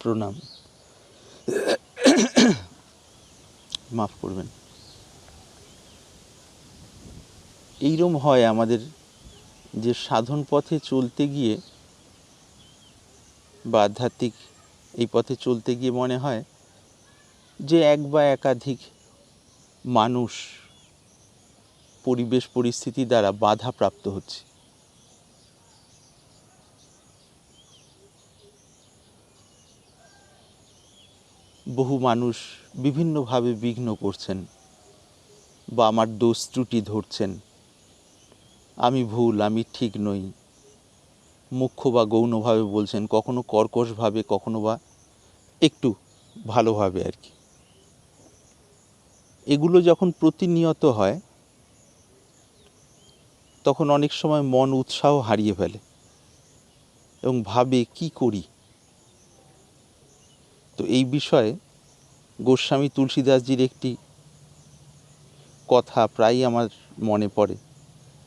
প্রণাম। মাফ করবেন। এইরম হয় আমাদের যে সাধন পথে চলতে গিয়ে বা আধ্যাত্মিক এই পথে চলতে গিয়ে মনে হয় যে এক বা একাধিক মানুষ পরিবেশ পরিস্থিতি দ্বারা বাধাপ্রাপ্ত হচ্ছে। বহু মানুষ বিভিন্নভাবে বিঘ্ন করছেন বা আমার দোষ ত্রুটি ধরছেন। আমি ভুল, আমি ঠিক নই। মুখ্য বা গৌণভাবে বলছেন, কখনো কর্কশভাবে, কখনো বা একটু ভালোভাবে আর কি। এগুলো যখন প্রতিনিয়ত হয়, তখন অনেক সময় মন উৎসাহ হারিয়ে ফেলে এবং ভাবে কি করি? তো এই বিষয়ে গোস্বামী তুলসীদাসজির একটি কথা প্রায়ই আমার মনে পড়ে।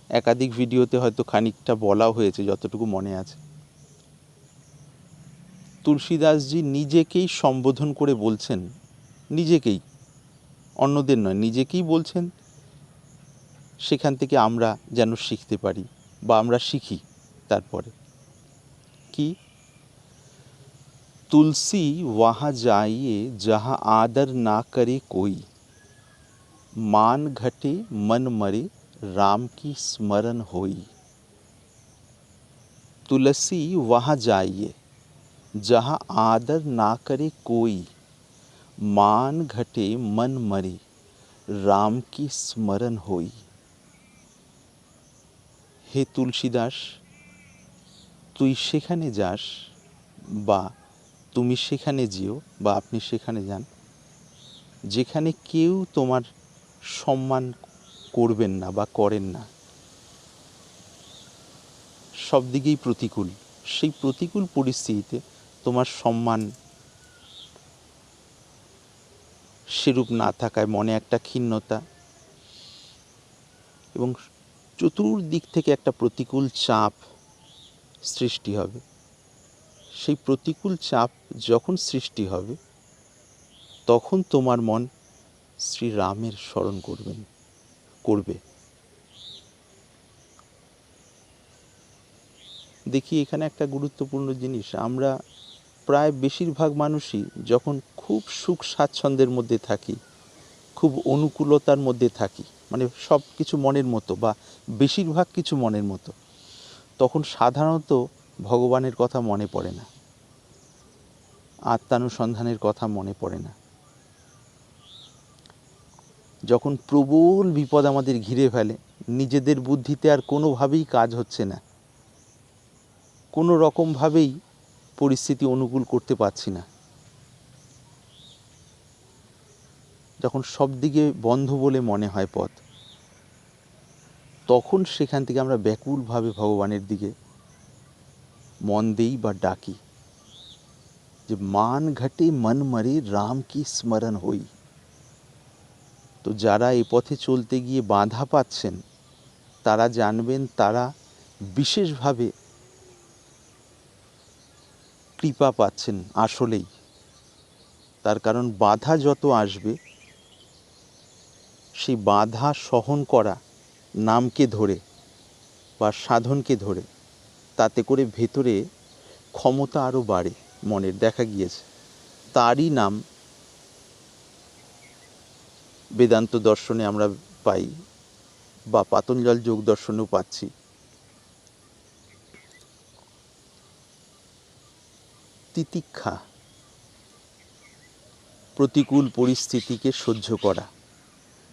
একাধিক ভিডিওতে হয়তো খানিকটা বলাও হয়েছে, যতটুকু মনে আছে। তুলসীদাসজি নিজেকেই সম্বোধন করে বলছেন, নিজেকেই, অন্যদের নয়, নিজেকেই বলছেন, সেখান থেকে আমরা যেন শিখতে পারি বা আমরা শিখি তারপরে। কি? तुलसी वहाँ जाइए जहाँ आदर ना करे कोई मान घटे मन मरे राम की स्मरण होई तुलसी वहाँ जाइए जहाँ आदर ना करे कोई मान घटे मन मरे রাম কি স্মরণ হই হে তুলসীদাস তুই সেখানে যাস বা তুমি সেখানে যেও বা আপনি সেখানে যান, যেখানে কেউ তোমার সম্মান করবেন না বা করেন না। সব দিকেই প্রতিকূল। সেই প্রতিকূল পরিস্থিতিতে তোমার সম্মান সেরূপ না থাকায় মনে একটা ক্ষীণতা এবং চতুর্দিক থেকে একটা প্রতিকূল চাপ সৃষ্টি হবে। সেই প্রতিকূল চাপ যখন সৃষ্টি হবে, তখন তোমার মন শ্রীরামের স্মরণ করবেন, করবে। দেখি এখানে একটা গুরুত্বপূর্ণ জিনিস, আমরা প্রায় বেশিরভাগ মানুষই যখন খুব সুখ স্বাচ্ছন্দ্যের মধ্যে থাকি, খুব অনুকূলতার মধ্যে থাকি মানে সব কিছু মনের মতো বা বেশিরভাগ কিছু মনের মতো, তখন সাধারণত ভগবানের কথা মনে পড়ে না। আত্মানুসন্ধানের কথা মনে পড়ে না। যখন প্রবল বিপদ আমাদের ঘিরে ফেলে, নিজেদের বুদ্ধিতে আর কোনোভাবেই কাজ হচ্ছে না। কোনো রকমভাবেই পরিস্থিতি অনুকূল করতে পারছি না। যখন সব দিকে বন্ধ বলে মনে হয় পথ, তখন সেখান থেকে আমরা ব্যাকুলভাবে ভগবানের দিকে মন দেই বা ডাকি যে মান ঘটে মন মরে রাম কি স্মরণ হই তো যারা এ পথে চলতে গিয়ে বাধা পাচ্ছেন তারা জানবেন তারা বিশেষভাবে কৃপা পাচ্ছেন আসলেই তার কারণ বাধা যত আসবে সেই বাধা সহন করা নামকে ধরে বা সাধনকে ধরে। তাতে করে ভেতরে ক্ষমতা আরও বাড়ে, মনের দেখা গিয়েছে। তারই নাম বেদান্ত দর্শনে আমরা পাই বা পাতঞ্জল যোগ দর্শনেও পাচ্ছি। তিতিক্ষা প্রতিকূল পরিস্থিতিকে সহ্য করা।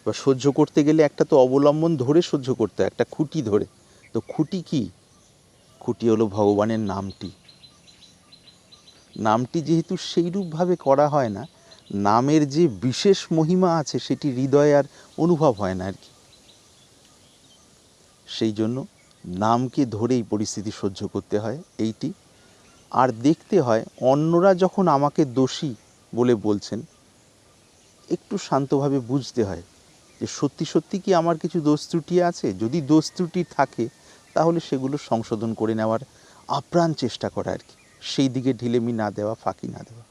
বা সহ্য করতে গেলে একটা তো অবলম্বন ধরে সহ্য করতে হয়, একটা খুঁটি ধরে। তো খুঁটি কি? খুঁটি হলো ভগবানের নামটি। নামটি যেহেতু সেইরূপভাবে করা হয় না, নামের যে বিশেষ মহিমা আছে সেটি হৃদয়ে আর অনুভব হয় না আর কি। সেই জন্য নামকে ধরেই পরিস্থিতি সহ্য করতে হয় এইটি। আর দেখতে হয় অন্যরা যখন আমাকে দোষী বলে বলছেন, একটু শান্তভাবে বুঝতে হয় যে সত্যি সত্যি কি আমার কিছু দোষ ত্রুটি আছে? যদি দোষ ত্রুটি থাকে তাহলে সেগুলো সংশোধন করে নেওয়ার আপ্রাণ চেষ্টা করা আর কি। সেই দিকে ঢিলেমি না দেওয়া, ফাঁকি না দেওয়া।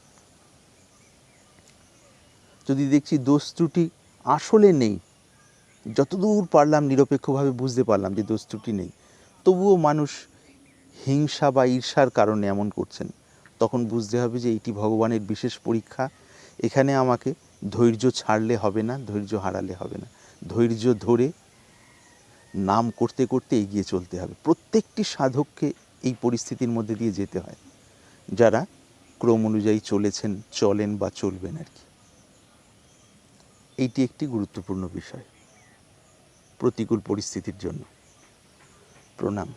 যদি দেখছি দোষ ত্রুটি আসলে নেই, যতদূর পারলাম নিরপেক্ষভাবে বুঝতে পারলাম যে দোষ ত্রুটি নেই, তবুও মানুষ হিংসা বা ঈর্ষার কারণে এমন করছেন, তখন বুঝতে হবে যে এটি ভগবানের বিশেষ পরীক্ষা। এখানে আমাকে ধৈর্য ছাড়লে হবে না, ধৈর্য হারালে হবে না। ধৈর্য ধরে নাম করতে করতে এগিয়ে চলতে হবে। প্রত্যেকটি সাধককে এই পরিস্থিতির মধ্যে দিয়ে যেতে হয়। যারা ক্রম অনুযায়ী চলেছেন, চলেন বা চলবেন আর কি। এইটি একটি গুরুত্বপূর্ণ বিষয়। প্রতিকূল পরিস্থিতির জন্য। প্রণাম।